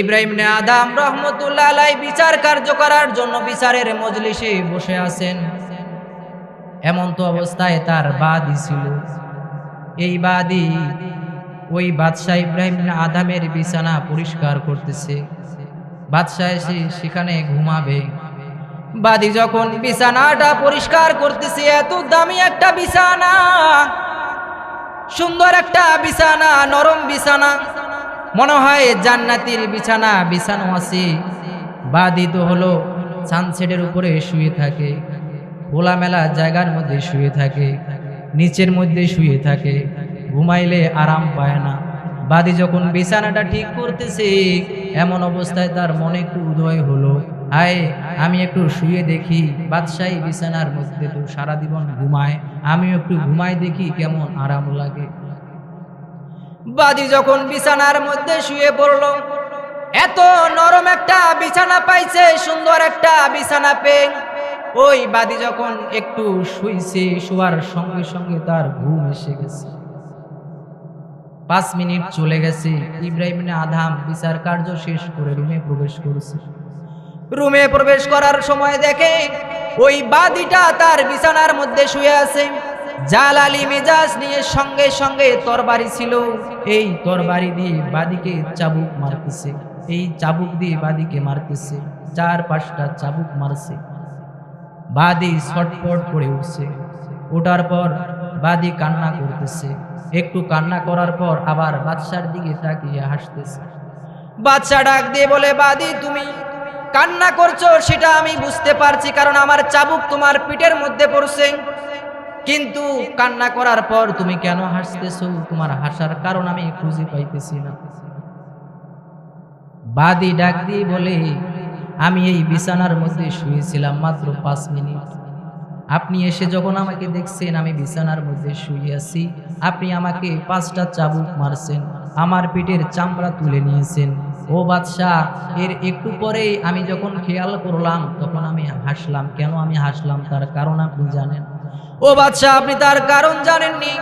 ইব্রাহিম আদাম রহমতুল্লাহ আলাই বিচার কার্য করার জন্য বিচারের মজলিসে বসে আছেন। এমন তো অবস্থায় তার বাদী ছিল। এই বাদী ওই বাদশাহ ইব্রাহিম আদামের বিছানা পরিষ্কার করতেছে। বাদশাহ এসে সেখানে ঘুমাবে। বাদী যখন বিছানাটা পরিষ্কার করতেছে, এত দামি একটা বিছানা, সুন্দর একটা বিছানা, নরম বিছানা। মনে হয় জান্নাতির বিছানা, বিছানো আছে। বাদী তো হলো সানসেটের উপরে শুয়ে থাকে, খোলামেলা জায়গার মধ্যে শুয়ে থাকে, নিচের মধ্যে শুয়ে থাকে, ঘুমাইলে আরাম পায় না। বাদী যখন বিছানাটা ঠিক করতেছে, এমন অবস্থায় তার মনে একটু উদয় হলো। আয় আমি একটু শুয়ে দেখি, বাদশাহী বিছানার মধ্যে তো সারা জীবন ঘুমায় আমি একটু ঘুমাই দেখি কেমন আরাম লাগে। বাদী যখন বিছানার মধ্যে শুয়ে পড়ল, এত নরম একটা বিছানা পাইছে, সুন্দর একটা বিছানা পেয়ে। ওই বাদী যখন একটু শুইছে, শোয়ার সঙ্গে সঙ্গে তার ঘুম এসে গেছে। পাঁচ মিনিট চলে গেছে, ইব্রাহিম আধাম বিচার কার্য শেষ করে রুমে প্রবেশ করেছে। রুমে প্রবেশ করার সময় দেখে ওই বাদিটা তার বিছানার মধ্যে শুয়ে আছে। জালালি মেজাজ নিয়ে সঙ্গে সঙ্গে তরবারি ছিল। এই তরবারি দিয়ে বাদিকে চাবুক মারতেছে। এই চাবুক দিয়ে বাদিকে মারতেছে। চার পাঁচটা চাবুক মারছে। বাদি ছটপট করে উঠছে। ওঠার পর বাদি কান্না করতেছে। একটু কান্না করার পর আবার বাদশার দিকে তাকিয়ে হাসতেছে। বাদশা ডাক দিয়ে বলে, বাদি, তুমি কান্না করছ, সেটা আমি বুঝতে পারছি, কারণ আমার চাবুক তোমার পিঠের মধ্যে পড়ছে। কিন্তু কান্না করার পর তুমি কেন হাসতেছো? তোমার হাসার কারণ আমি খুঁজে পাইতেছি না। বাদি ডাক দিয়ে বলে, আমি এই বিছানার মধ্যে শুয়েছিলাম মাত্র পাঁচ মিনিট। আপনি এসে যখন আমাকে দেখছেন, আমি বিছানার মধ্যে শুয়ে আছি। আপনি আমাকে পাঁচটা চাবুক মারছেন, আমার পেটের চামড়া তুলে নিয়েছেন। ও বাদশাহ, এর একটু পরেই আমি যখন খেয়াল করলাম, তখন আমি হাসলাম। কেন আমি হাসলাম? তার কারণ আপনি জানেন। ও বাদশাহ, আপনি তার কারণ জানেননি।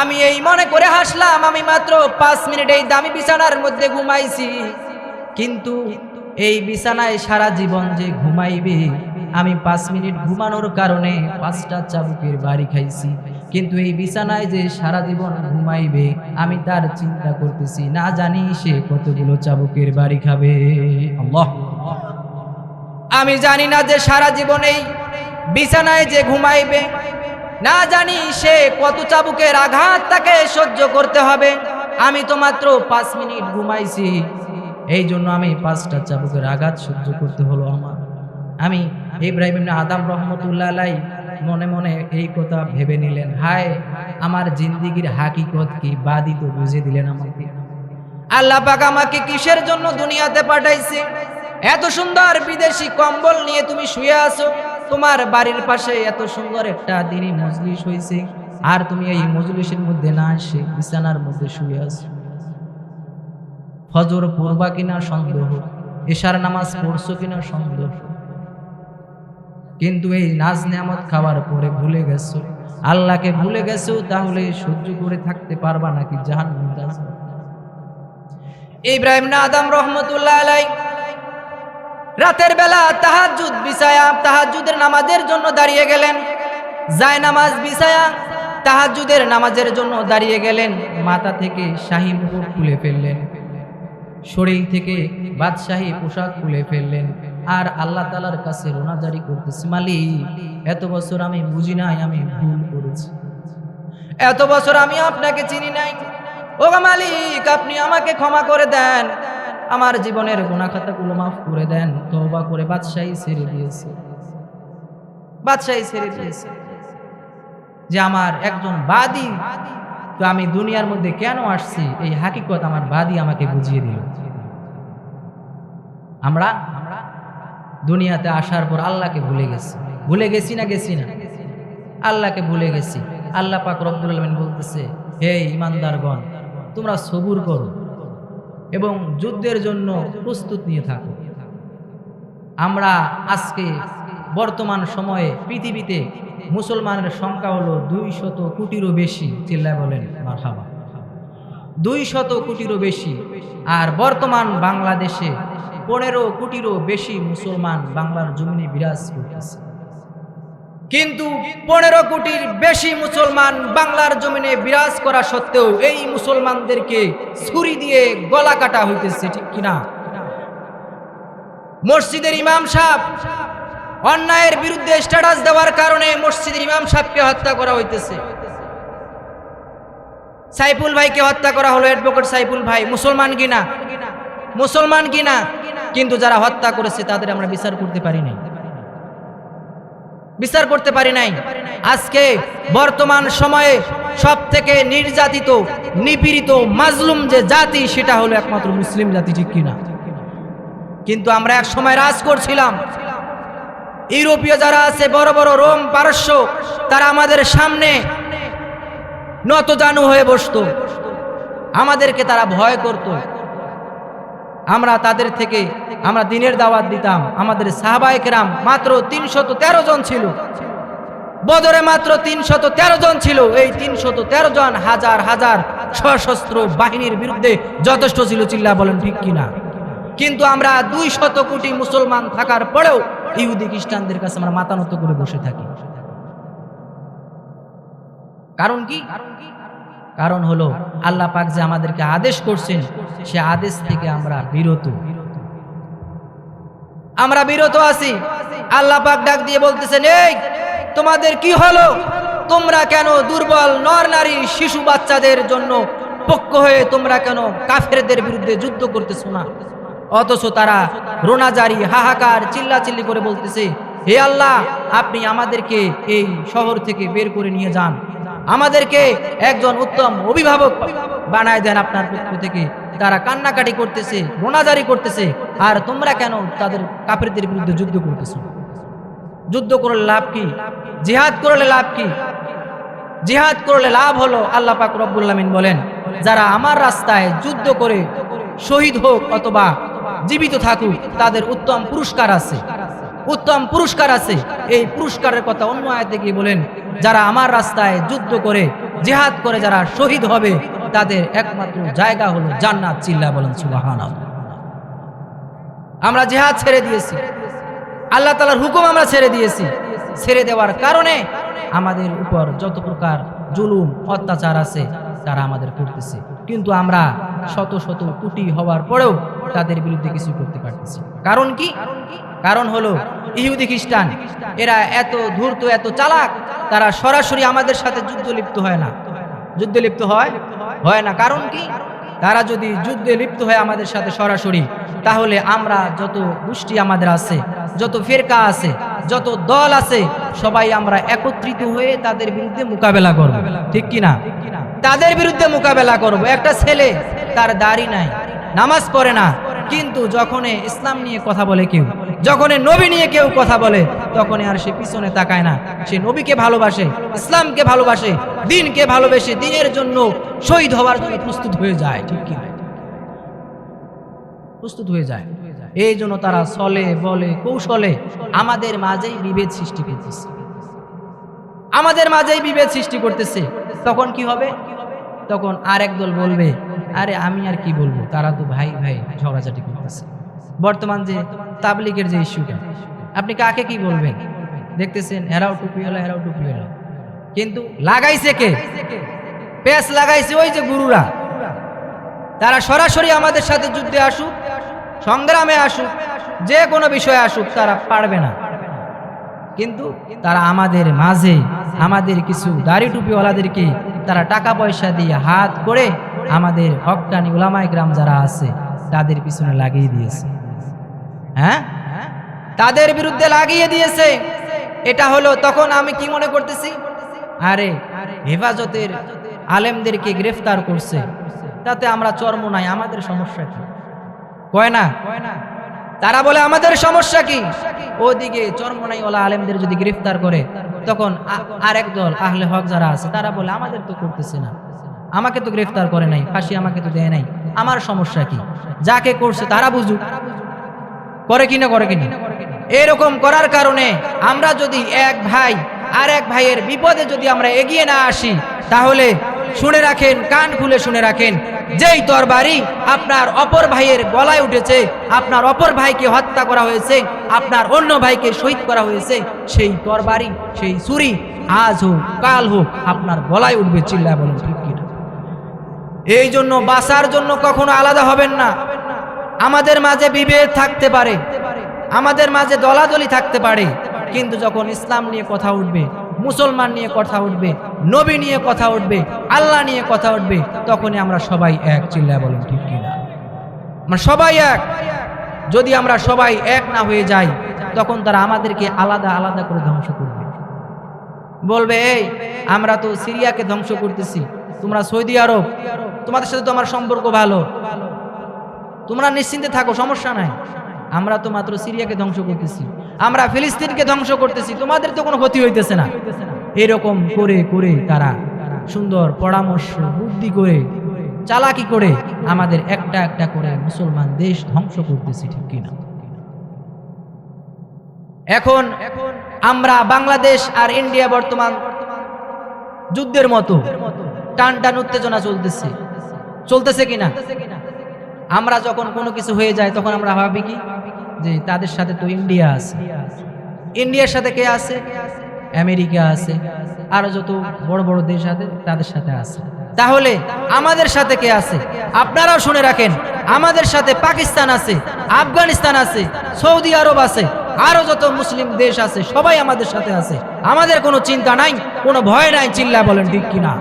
আমি এই মনে করে হাসলাম, আমি মাত্র পাঁচ মিনিট এই দামি বিছানার মধ্যে ঘুমাইছি। কিন্তু এই বিছানায় সারা জীবন যে ঘুমাইবে, আমি পাঁচ মিনিট ঘুমানোর কারণে পাঁচটা চাবুকের বাড়ি খাইছি। কিন্তু এই বিছানায় যে সারা জীবন ঘুমাইবে, আমি তার চিন্তা করতেছি, না জানি সে কতগুলো চাবুকের বাড়ি খাবে। আমি জানি না যে সারা জীবন এই বিছানায় যে ঘুমাইবে, না জানি সে কত চাবুকের আঘাত তাকে সহ্য করতে হবে। আমি তো মাত্র পাঁচ মিনিট ঘুমাইছি এই জন্য আমি পাঁচটা চাবুকের আঘাত সহ্য করতে হলো আমার। আমি ইব্রাহিম আদাম রহমতুল্লাহ মনে মনে এই কথা ভেবে নিলেন, হায়, আমার জিন্দিগির হাকিকত কি? বাদই তো বুঝে দিলেন আমাকে। আল্লাহ পাক আমাকে কিসের জন্য দুনিয়াতে পাঠাইছে? এত সুন্দর বিদেশি কম্বল নিয়ে তুমি শুয়ে আছো তোমার বাড়ির পাশে এত সুন্দর একটা দিনই মজলিস হয়েছে আর তুমি এই মজলিসের মধ্যে না এসে বিছানার মধ্যে শুয়ে আছো। ফজর পড়বা কিনা সন্দেহ, এশার নামাজ পড়ছো কিনা সন্দেহ। কিন্তু এই নাজ নিয়ামত খাওয়ার পরে ভুলে গেছো, আল্লাহকে ভুলে গেছো, তাহলে সহ্য করে থাকতে পারবা নাকি জাহান ইব্রাহিম না আদম রহমতুল্লাহ আলাই রাতের বেলা তাহাজুদ বিছায়া তাহাজুদের নামাজের জন্য দাঁড়িয়ে গেলেন। যায় নামাজ বিছায়া তাহাজুদের নামাজের জন্য দাঁড়িয়ে গেলেন। মাথা থেকে শাহী মুকুট খুলে ফেললেন। শরীর থেকে বাদশাহী পোশাক খুলে ফেললেন। আর আল্লাহ তালার কাছে রোনাজারি করতেছি, মালিক, এত বছর আমি বুঝি নাই, আমি ভুল করেছি। এত বছর আমি আপনাকে চিনি নাই। ও মালিক, আপনি আমাকে ক্ষমা করে দেন। আমার জীবনের গুণাখাতাগুলো মাফ করে দেন, তওবা করে বাদশাহী ছেড়ে দিয়েছে। বাদশাহী ছেড়ে দিয়েছে। যে আমার একজন বাদী, তো আমি দুনিয়ার মধ্যে কেন আসছি? এই হাকিকত আমার বাদী আমাকে বুঝিয়ে দিল। আমরা দুনিয়াতে আসার পর আল্লাহকে ভুলে গেছি। ভুলে গেছি না গেছি না? আল্লাহকে ভুলে গেছি। আল্লাহ পাক রব্দুল আলমিন বলতেছে, হে ইমানদারগণ, তোমরা সবুর করো। এবং যুদ্ধের জন্য প্রস্তুত নিয়ে থাকো। আমরা আজকে বর্তমান সময়ে পৃথিবীতে মুসলমানের সংখ্যা হলো দুই শত কোটিরও বেশি, চিল্লায় বলেন, মারহাবা। দুই শত কোটিরও বেশি, আর বর্তমান বাংলাদেশে পনেরো কোটিরও বেশি মুসলমান বাংলার জমিনে বিরাজ করতেছে। কিন্তু পনেরো কোটির বেশি মুসলমান বাংলার জমিনে বিরাজ করা সত্ত্বেও এই মুসলমানদেরকে ছুরি দিয়ে গলা কাটা হইতেছে, ঠিক কিনা? মসজিদের ইমাম সাহেব অন্যায়ের বিরুদ্ধে স্ট্যাটাস দেওয়ার কারণে মসজিদের ইমাম সাহেবকে হত্যা করা হইতেছে। সাইফুল ভাইকে হত্যা করা হলো অ্যাডভোকেট সাইফুল ভাই, মুসলমান কিনা? মুসলমান কিনা? কিন্তু যারা হত্যা করেছে তাদের আমরা বিচার করতে পারি নাই। বিচার করতে পারি নাই। আজকে বর্তমান সময়ে সব থেকে নির্যাতিত, নিপীড়িত, মাজলুম যে জাতি, সেটা হলো একমাত্র মুসলিম জাতি, ঠিক কিনা? কিন্তু আমরা এক সময় রাজ করছিলাম। ইউরোপীয় যারা আছে, বড় বড় রোম পারস্য, তারা আমাদের সামনে নত জানু হয়ে বসতো। আমাদেরকে তারা ভয় করত। আমরা তাদের থেকে আমরা দিনের দাওয়াত দিতাম। আমাদের সাহাবাইকেরাম মাত্র তিনশত তেরো জন ছিল। বদরে মাত্র তিনশত তেরো জন ছিল। এই তিনশত তেরো জন হাজার হাজার সশস্ত্র বাহিনীর বিরুদ্ধে যথেষ্ট ছিল চিল্লা বলেন ঠিক কিনা? কিন্তু আমরা দুই শত কোটি মুসলমান থাকার পরেও ইহুদি খ্রিস্টানদের কাছে আমরা মাতানত করে বসে থাকি। কারণ কি? কারণ হলো, আল্লাহ পাক যে আমাদেরকে আদেশ করছেন, সে আদেশ থেকে আমরা বিরত। আমরা বিরত আছি। আল্লাহ পাক ডাক দিয়ে বলতেছেন, এই, তোমাদের কি হলো? তোমরা কেন দুর্বল নর নারী শিশু বাচ্চাদের জন্য পক্ষ হয়ে তোমরা কেন কাফেরদের বিরুদ্ধে যুদ্ধ করতেছো না? অথচ তারা রোনাজারি, হাহাকার, চিল্লাচিল্লি করে বলতেছে, হে আল্লাহ, আপনি আমাদেরকে এই শহর থেকে বের করে নিয়ে যান। আমাদেরকে একজন উত্তম অভিভাবক বানায় দেন আপনার পক্ষ থেকে। তারা কান্নাকাটি করতেছে রোনাজারি করতেছে, আর তোমরা কেন তাদের কাপড়দের বিরুদ্ধে যুদ্ধ করতেছো? যুদ্ধ করলে লাভ কি? জিহাদ করলে লাভ কি? জিহাদ করলে লাভ হলো আল্লাহ পাক রব্বুল্লামিন বলেন, যারা আমার রাস্তায় যুদ্ধ করে শহীদ হোক অথবা জীবিত থাকুক, তাদের উত্তম পুরস্কার আছে। উত্তম পুরস্কার আছে। এই পুরস্কারের কথা অন্য আয়তে গিয়ে বলেন, যারা আমার রাস্তায় যুদ্ধ করে, জেহাদ করে যারা শহীদ হবে, তাদের একমাত্র জায়গা হলো জান্নাত চিল্লা বলেন সুবাহান আমরা জেহাদ ছেড়ে দিয়েছি। আল্লাহ তালার হুকুম আমরা ছেড়ে দিয়েছি। ছেড়ে দেওয়ার কারণে আমাদের উপর যত প্রকার জুলুম, অত্যাচার আছে, তারা আমাদের করতেছে। কিন্তু আমরা শত শত কুটি হওয়ার পরেও তাদের বিরুদ্ধে কিছু করতে পারতেছি কারণ কি? কারণ হলো ইহুদি খ্রিস্টান। এরা এত ধূর্ত, এত চালাক, তারা সরাসরি আমাদের সাথে যুদ্ধ লিপ্ত হয় না। যুদ্ধে লিপ্ত হয়? হয় না। কারণ কি? তারা যদি যুদ্ধে লিপ্ত হয় আমাদের সাথে সরাসরি, তাহলে আমরা যত গোষ্ঠী আমাদের আছে, যত ফেরকা আছে, যত দল আছে, সবাই আমরা একত্রিত হয়ে তাদের বিরুদ্ধে মোকাবেলা করব। ঠিক কি না তাদের বিরুদ্ধে মোকাবেলা করব। একটা ছেলে, তার দাড়ি নাই, নামাজ পড়ে না কিন্তু যখন ইসলাম নিয়ে কথা বলে কেউ যখন নবী নিয়ে কেউ কথা বলে তখন আর সে পিছনে তাকায় না। সে নবীকে ভালোবাসে, ইসলামকে ভালোবাসে, দিনকে ভালোবেসে, দিনের জন্য শহীদ হওয়ার জন্য প্রস্তুত হয়ে যায়, ঠিক কি? প্রস্তুত হয়ে যায়। এই জন্য তারা চলে বলে, কৌশলে আমাদের মাঝেই বিভেদ সৃষ্টি করতেছে। আমাদের মাঝেই বিভেদ সৃষ্টি করতেছে। তখন কি হবে? তখন আর দল বলবে আরে আমি আর কি বলব? তারা তো ভাই ভাই ঝগড়াঝাটি করতেছে। বর্তমান যে তাবলিগের যে ইস্যুটা আপনি কাকে কি বলবেন? দেখতেছেন, এরাও টুপি হলো এরাও টুপি হলো কিন্তু লাগাইছে কে? পেস লাগাইছে ওই যে গুরুরা। তারা সরাসরি আমাদের সাথে যুদ্ধে আসুক, সংগ্রামে আসুক, যে কোনো বিষয়ে আসুক, তারা পারবে না। কিন্তু তারা আমাদের মাঝে, আমাদের কিছু দাড়ি টুপিওয়ালাদেরকে তারা টাকা পয়সা দিয়ে হাত করে আমাদের হকানি উলামাই গ্রাম যারা আছে, তাদের পিছনে লাগিয়ে দিয়েছে। হ্যাঁ? তাদের বিরুদ্ধে লাগিয়ে দিয়েছে। এটা হলো, তখন আমি কি মনে করতেছি? আরে, হেফাজতের আলেমদেরকে গ্রেফতার করছে। তাতে আমরা চর্ম নাই, আমাদের সমস্যা কি? কয় না? তারা বলে, আমাদের সমস্যা কি? ওদিকে চর্ম নাই ওলা আলেমদের যদি গ্রেফতার করে, তখন আ- আরেক দল আহলে হক যারা আছে, তারা বলে, আমাদের তো করতেছে না। আমাকে তো গ্রেফতার করে নাই, ফাঁসি আমাকে তো দেয় নাই। আমার সমস্যা কি? যাকে করছে তারা বুঝুক। করে কিনা করে কিনা এরকম করার কারণে আমরা যদি এক ভাই আর এক ভাইয়ের বিপদে যদি আমরা এগিয়ে না আসি, তাহলে শুনে রাখেন, কান খুলে শুনে রাখেন, যেই তরবারি আপনার অপর ভাইয়ের গলায় উঠেছে, আপনার অপর ভাইকে হত্যা করা হয়েছে, আপনার অন্য ভাইকে শহীদ করা হয়েছে, সেই তরবারি, সেই ছুরি আজ হোক, কাল হোক আপনার গলায় উঠবে চিল্লা বলেন এই জন্য বাসার জন্য কখনো আলাদা হবেন না। আমাদের মাঝে বিভেদ থাকতে পারে। আমাদের মাঝে দলাদলি থাকতে পারে। কিন্তু যখন ইসলাম নিয়ে কথা উঠবে, মুসলমান নিয়ে কথা উঠবে, নবী নিয়ে কথা উঠবে, আল্লাহ নিয়ে কথা উঠবে, তখনই আমরা সবাই এক। চিল্লা বলেন, ঠিক কিনা আমরা সবাই এক। যদি আমরা সবাই এক না হয়ে যাই, তখন তারা আমাদেরকে আলাদা আলাদা করে ধ্বংস করবে। বলবে, এই, আমরা তো সিরিয়াকে ধ্বংস করতেছি। তোমরা সৌদি আরব, তোমাদের সাথে তো আমার সম্পর্ক ভালো। তোমরা নিশ্চিন্তে থাকো, সমস্যা নাই। আমরা তো মাত্র সিরিয়াকে ধ্বংস করতেছি। আমরা ফিলিস্তিনকে ধ্বংস করতেছি, তোমাদের তো কোনো ক্ষতি হইতেছে না। এরকম করে করে তারা সুন্দর পরামর্শ, বুদ্ধি করে, চালাকি করে আমাদের একটা একটা করে মুসলমান দেশ ধ্বংস করতেছি, ঠিক কিনা? এখন আমরা বাংলাদেশ আর ইন্ডিয়া বর্তমান যুদ্ধের মতো। টান টান উত্তেজনা চলতেছে। চলতেছে কিনা? আমরা যখন কোনো কিছু হয়ে যায়, তখন আমরা ভাবি কি? যে তাদের সাথে তো ইন্ডিয়া আছে। ইন্ডিয়ার সাথে কে আছে? আমেরিকা আছে। আরও যত বড় বড় দেশ আছে, তাদের সাথে আছে। তাহলে আমাদের সাথে কে আছে? আপনারাও শুনে রাখেন, আমাদের সাথে পাকিস্তান আছে, আফগানিস্তান আছে, সৌদি আরব আছে, আরও যত মুসলিম দেশ আছে, সবাই আমাদের সাথে আছে। আমাদের কোনো চিন্তা নাই, কোনো ভয় নাই, চিল্লা বলেন ঠিক কিনা?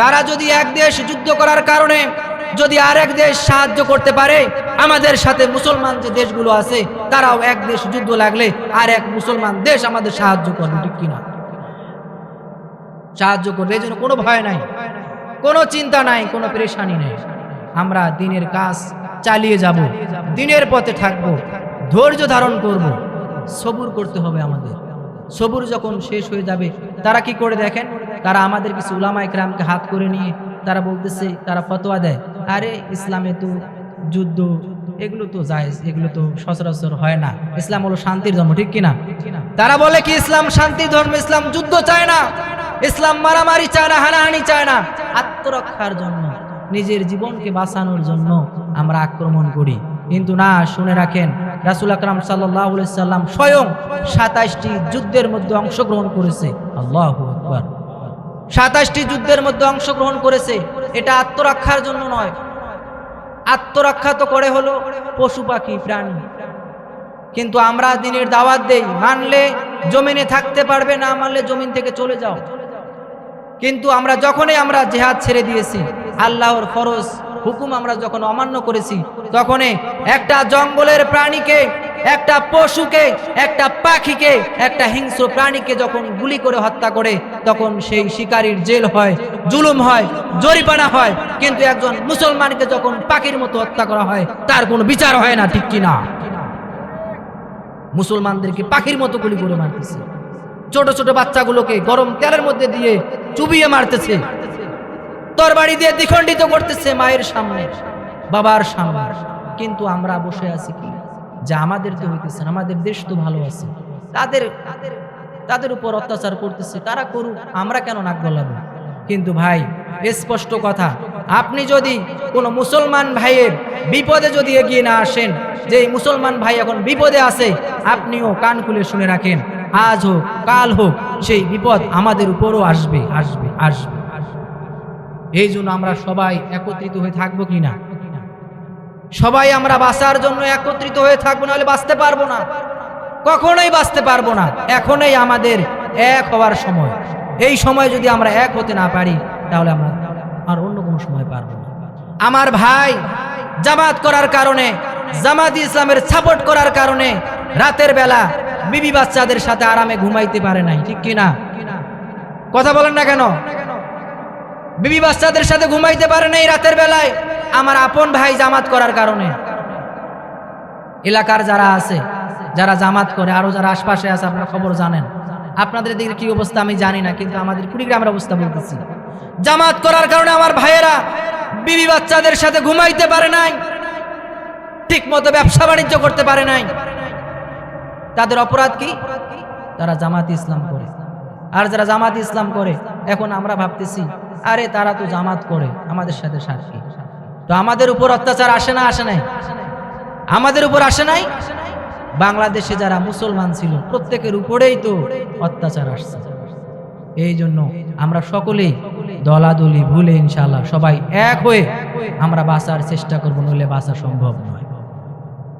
তারা যদি এক দেশ যুদ্ধ করার কারণে যদি আর এক দেশ সাহায্য করতে পারে, আমাদের সাথে মুসলমান যে দেশগুলো আছে, তারাও এক দেশ যুদ্ধ লাগলে আর এক মুসলমান দেশ আমাদের সাহায্য করবে, ঠিক কিনা? সাহায্য করবে, এই জন্য কোনো ভয় নাই, কোনো চিন্তা নাই, কোনো পরেশানি নাই। আমরা দিনের কাজ চালিয়ে যাব, দিনের পথে থাকব, ধৈর্য ধারণ করব, সবুর করতে হবে আমাদের। সবুর যখন শেষ হয়ে যাবে, তারা কি করে দেখেন? তারা আমাদের কিছু উলামা ইকরামকে হাত করে নিয়ে তারা বলতেছে, তারা ফতোয়া দেয়। আরে, ইসলামে তো যুদ্ধ, এগুলো তো যায় এগুলো তো সচরাচর হয় না। ইসলাম হলো শান্তির ধর্ম, ঠিক কিনা? তারা বলে কি, ইসলাম শান্তির ধর্ম, ইসলাম যুদ্ধ চায় না। ইসলাম মারামারি চায় না, হানাহানি চায় না। আত্মরক্ষার জন্য, নিজের জীবনকে বাঁচানোর জন্য আমরা আক্রমণ করি। কিন্তু না, শুনে রাখেন, রাসুল আকরাম সাল্লাম স্বয়ং সাতাইশটি যুদ্ধের মধ্যে অংশগ্রহণ করেছে। আল্লাহ আকবর। সাতাশটি যুদ্ধের মধ্যে অংশগ্রহণ করেছে। এটা আত্মরক্ষার জন্য নয়। আত্মরক্ষা তো করে হলো পশু পাখি, প্রাণী। কিন্তু আমরা দিনের দাওয়াত দেই, মানলে জমিনে থাকতে পারবে, না মানলে জমিন থেকে চলে যাও। কিন্তু আমরা যখনই আমরা জেহাদ ছেড়ে দিয়েছি, আল্লাহর ফরজ হুকুম আমরা যখন অমান্য করেছি, তখনই একটা জঙ্গলের প্রাণীকে একটা পশুকে, একটা পাখিকে, একটা হিংস্র প্রাণীকে যখন গুলি করে হত্যা করে, তখন সেই শিকারীর জেল হয়, জুলুম হয় জরিপানা হয়। কিন্তু একজন মুসলমানকে যখন পাখির মতো হত্যা করা হয়, তার কোনো বিচার হয় না, ঠিক কিনা? মুসলমানদেরকে পাখির মতো গুলি করে মারতেছে। ছোট ছোট বাচ্চাগুলোকে গরম তেলের মধ্যে দিয়ে চুবিয়ে মারতেছে। তরবারি দিয়ে দ্বিখণ্ডিত করতেছে মায়ের সামনে, বাবার সামনে। কিন্তু আমরা বসে আছি কি? যা আমাদের তো হইতেছে না, আমাদের দেশ তো ভালো আছে। তাদের তাদের উপর অত্যাচার করতেছে তারা করুক আমরা কেন নাক গলাবো? কিন্তু ভাই স্পষ্ট কথা আপনি যদি কোনো মুসলমান ভাইয়ের বিপদে যদি এগিয়ে না আসেন যে মুসলমান ভাই এখন বিপদে আছে আপনিও কান খুলে শুনে রাখেন আজ হোক কাল হোক সেই বিপদ আমাদের উপরও আসবে আসবে আসবে। এই জন্য আমরা সবাই একত্রিত হয়ে থাকব কিনা সবাই আমরা বাঁচার জন্য একত্রিত হয়ে থাকব, নাহলে বাঁচতে পারব না। কখনোই বাঁচতে পারব না। এখনই আমাদের এক হওয়ার সময়। এই সময় যদি আমরা এক হতে না পারি, তাহলে আমরা আর অন্য কোনো সময় পারব না। আমার ভাই জামাত করার কারণে, জামাত ইসলামের সাপোর্ট করার কারণে রাতের বেলা বিবি বাচ্চাদের সাথে আরামে ঘুমাইতে পারে নাই, ঠিক কিনা কথা বলেন না কেন? বিবি বাচ্চাদের সাথে ঘুমাইতে পারে নাই রাতের বেলায়। আমার আপন ভাই জামাত করার কারণে। এলাকার যারা আছে, যারা জামাত করে, আরও যারা আশপাশে আছে, আপনারা খবর জানেন। আপনাদের দিকে কি অবস্থা আমি জানি না, কিন্তু আমাদের কুড়িগ্রামের অবস্থা বলতেছি। জামাত করার কারণে আমার ভাইয়েরা বিবি বাচ্চাদের সাথে ঘুমাইতে পারে নাই ঠিক মতো ব্যবসা বাণিজ্য করতে পারে নাই। তাদের অপরাধ কি? তারা জামাত ইসলাম করে। আর যারা জামাত ইসলাম করে, এখন আমরা ভাবতেছি, আরে তারা তো জামাত করে, আমাদের সাথে সাক্ষী। তো আমাদের উপর অত্যাচার আসে না, আসে নাই? আমাদের উপর আসে নাই? বাংলাদেশে যারা মুসলমান ছিল, প্রত্যেকের উপরেই তো অত্যাচার আসছে। এই জন্য আমরা সকলেই দলাদলি ভুলে ইনশাল্লাহ সবাই এক হয়ে আমরা বাঁচার চেষ্টা করব, নইলে বাঁচা সম্ভব নয়।